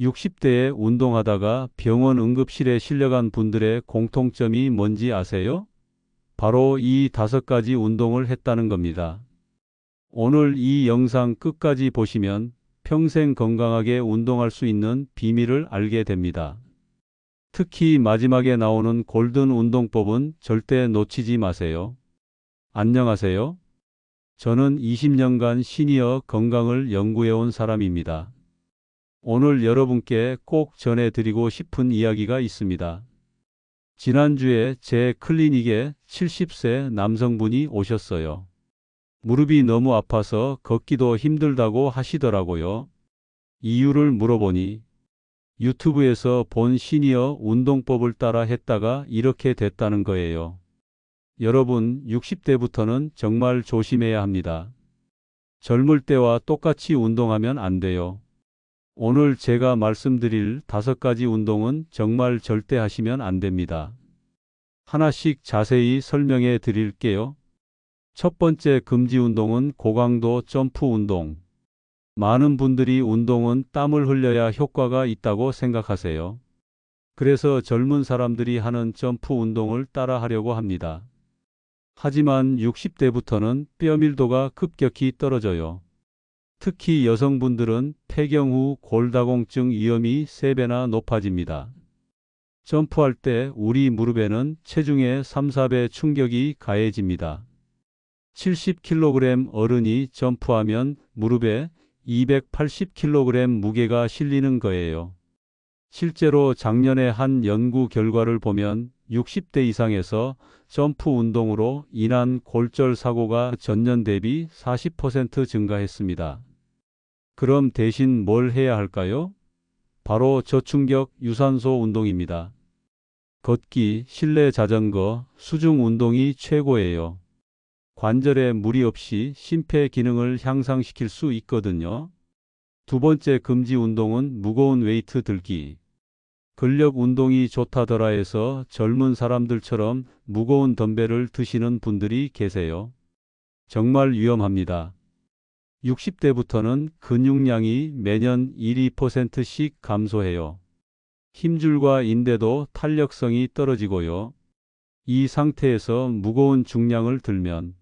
60대에 운동하다가 병원 응급실에 실려간 분들의 공통점이 뭔지 아세요? 바로 이 다섯 가지 운동을 했다는 겁니다. 오늘 이 영상 끝까지 보시면 평생 건강하게 운동할 수 있는 비밀을 알게 됩니다. 특히 마지막에 나오는 골든 운동법은 절대 놓치지 마세요. 안녕하세요. 저는 20년간 시니어 건강을 연구해온 사람입니다. 오늘 여러분께 꼭 전해드리고 싶은 이야기가 있습니다. 지난주에 제 클리닉에 70세 남성분이 오셨어요. 무릎이 너무 아파서 걷기도 힘들다고 하시더라고요. 이유를 물어보니 유튜브에서 본 시니어 운동법을 따라 했다가 이렇게 됐다는 거예요. 여러분, 60대부터는 정말 조심해야 합니다. 젊을 때와 똑같이 운동하면 안 돼요. 오늘 제가 말씀드릴 다섯 가지 운동은 정말 절대 하시면 안 됩니다. 하나씩 자세히 설명해 드릴게요. 첫 번째 금지 운동은 고강도 점프 운동. 많은 분들이 운동은 땀을 흘려야 효과가 있다고 생각하세요. 그래서 젊은 사람들이 하는 점프 운동을 따라 하려고 합니다. 하지만 60대부터는 뼈 밀도가 급격히 떨어져요. 특히 여성분들은 폐경 후 골다공증 위험이 3배나 높아집니다. 점프할 때 우리 무릎에는 체중의 3, 4배 충격이 가해집니다. 70kg 어른이 점프하면 무릎에 280kg 무게가 실리는 거예요. 실제로 작년에 한 연구 결과를 보면 60대 이상에서 점프 운동으로 인한 골절 사고가 전년 대비 40% 증가했습니다. 그럼 대신 뭘 해야 할까요? 바로 저충격 유산소 운동입니다. 걷기, 실내 자전거, 수중 운동이 최고예요. 관절에 무리 없이 심폐 기능을 향상시킬 수 있거든요. 두 번째 금지 운동은 무거운 웨이트 들기. 근력 운동이 좋다더라 해서 젊은 사람들처럼 무거운 덤벨을 드시는 분들이 계세요. 정말 위험합니다. 60대부터는 근육량이 매년 1, 2%씩 감소해요. 힘줄과 인대도 탄력성이 떨어지고요. 이 상태에서 무거운 중량을 들면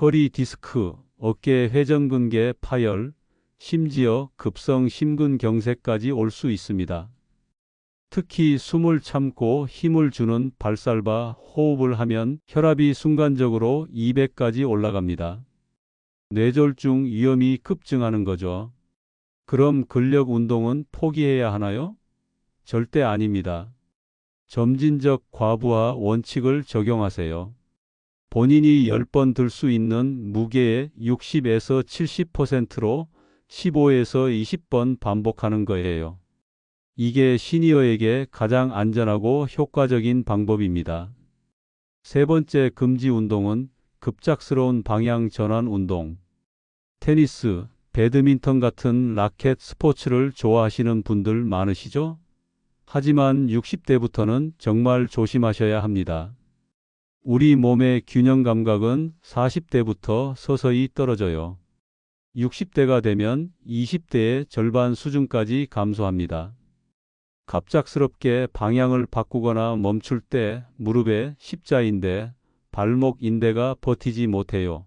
허리 디스크, 어깨 회전근개 파열, 심지어 급성 심근경색까지 올 수 있습니다. 특히 숨을 참고 힘을 주는 발살바 호흡을 하면 혈압이 순간적으로 200까지 올라갑니다. 뇌졸중 위험이 급증하는 거죠. 그럼 근력 운동은 포기해야 하나요? 절대 아닙니다. 점진적 과부하 원칙을 적용하세요. 본인이 10번 들 수 있는 무게의 60에서 70%로 15에서 20번 반복하는 거예요. 이게 시니어에게 가장 안전하고 효과적인 방법입니다. 세 번째 금지 운동은 급작스러운 방향 전환 운동. 테니스, 배드민턴 같은 라켓 스포츠를 좋아하시는 분들 많으시죠? 하지만 60대부터는 정말 조심하셔야 합니다. 우리 몸의 균형 감각은 40대부터 서서히 떨어져요. 60대가 되면 20대의 절반 수준까지 감소합니다. 갑작스럽게 방향을 바꾸거나 멈출 때 무릎에 십자인대, 발목 인대가 버티지 못해요.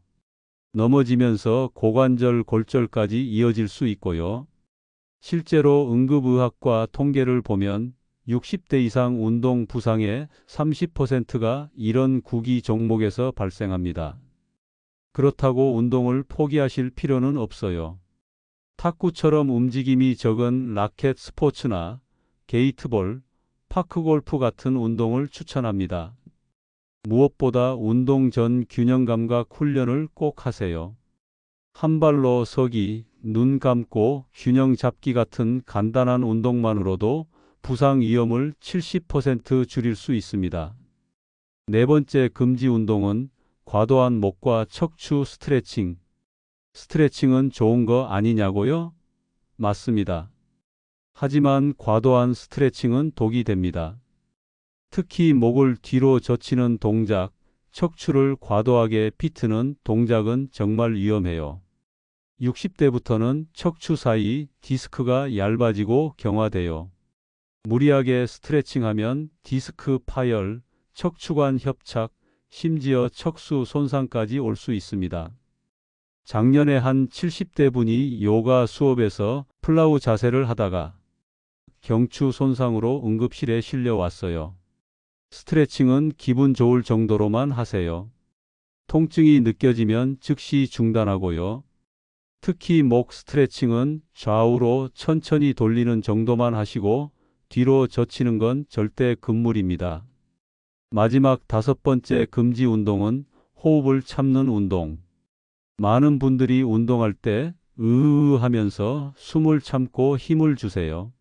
넘어지면서 고관절 골절까지 이어질 수 있고요. 실제로 응급의학과 통계를 보면 60대 이상 운동 부상의 30%가 이런 구기 종목에서 발생합니다. 그렇다고 운동을 포기하실 필요는 없어요. 탁구처럼 움직임이 적은 라켓 스포츠나 게이트볼, 파크골프 같은 운동을 추천합니다. 무엇보다 운동 전 균형 감각 훈련을 꼭 하세요. 한 발로 서기, 눈 감고 균형 잡기 같은 간단한 운동만으로도 부상 위험을 70% 줄일 수 있습니다. 네 번째 금지 운동은 과도한 목과 척추 스트레칭. 스트레칭은 좋은 거 아니냐고요? 맞습니다. 하지만 과도한 스트레칭은 독이 됩니다. 특히 목을 뒤로 젖히는 동작, 척추를 과도하게 비트는 동작은 정말 위험해요. 60대부터는 척추 사이 디스크가 얇아지고 경화돼요. 무리하게 스트레칭하면 디스크 파열, 척추관 협착, 심지어 척수 손상까지 올 수 있습니다. 작년에 한 70대 분이 요가 수업에서 플라우 자세를 하다가 경추 손상으로 응급실에 실려왔어요. 스트레칭은 기분 좋을 정도로만 하세요. 통증이 느껴지면 즉시 중단하고요. 특히 목 스트레칭은 좌우로 천천히 돌리는 정도만 하시고 뒤로 젖히는 건 절대 금물입니다. 마지막 다섯 번째 금지 운동은 호흡을 참는 운동. 많은 분들이 운동할 때 으으 하면서 숨을 참고 힘을 주세요.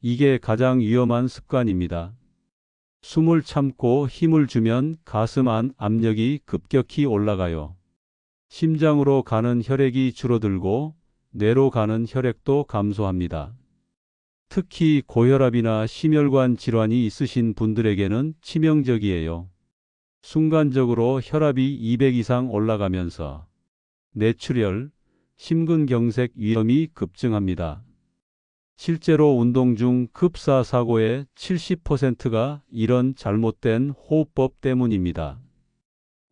이게 가장 위험한 습관입니다. 숨을 참고 힘을 주면 가슴 안 압력이 급격히 올라가요. 심장으로 가는 혈액이 줄어들고 뇌로 가는 혈액도 감소합니다. 특히 고혈압이나 심혈관 질환이 있으신 분들에게는 치명적이에요. 순간적으로 혈압이 200 이상 올라가면서 뇌출혈, 심근경색 위험이 급증합니다. 실제로 운동 중 급사 사고의 70%가 이런 잘못된 호흡법 때문입니다.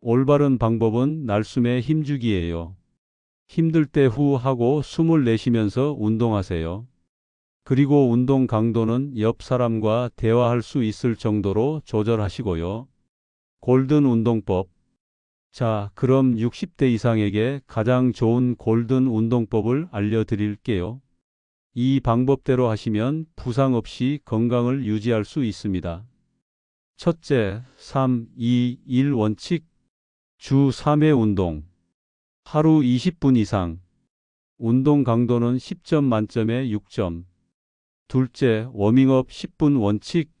올바른 방법은 날숨에 힘주기예요. 힘들 때 후 하고 숨을 내쉬면서 운동하세요. 그리고 운동 강도는 옆 사람과 대화할 수 있을 정도로 조절하시고요. 골든 운동법. 자, 그럼 60대 이상에게 가장 좋은 골든 운동법을 알려드릴게요. 이 방법대로 하시면 부상 없이 건강을 유지할 수 있습니다. 첫째, 3, 2, 1 원칙. 주 3회 운동. 하루 20분 이상. 운동 강도는 10점 만점에 6점. 둘째, 워밍업 10분 원칙.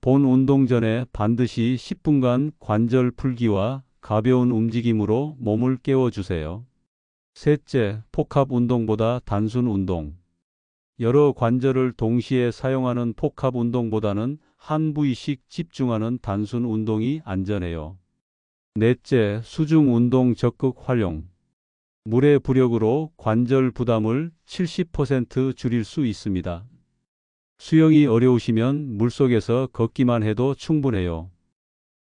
본 운동 전에 반드시 10분간 관절 풀기와 가벼운 움직임으로 몸을 깨워주세요. 셋째, 복합 운동보다 단순 운동. 여러 관절을 동시에 사용하는 복합 운동보다는 한 부위씩 집중하는 단순 운동이 안전해요. 넷째, 수중 운동 적극 활용. 물의 부력으로 관절 부담을 70% 줄일 수 있습니다. 수영이 어려우시면 물속에서 걷기만 해도 충분해요.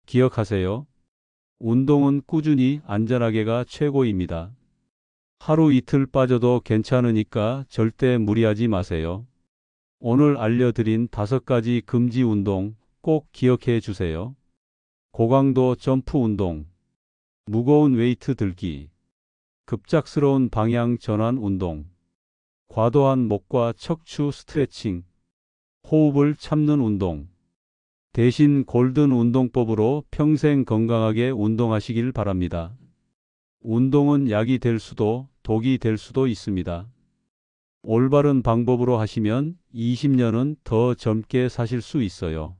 기억하세요. 운동은 꾸준히 안전하게가 최고입니다. 하루 이틀 빠져도 괜찮으니까 절대 무리하지 마세요. 오늘 알려드린 다섯 가지 금지 운동 꼭 기억해 주세요. 고강도 점프 운동, 무거운 웨이트 들기, 급작스러운 방향 전환 운동, 과도한 목과 척추 스트레칭, 호흡을 참는 운동. 대신 골든 운동법으로 평생 건강하게 운동하시길 바랍니다. 운동은 약이 될 수도 독이 될 수도 있습니다. 올바른 방법으로 하시면 20년은 더 젊게 사실 수 있어요.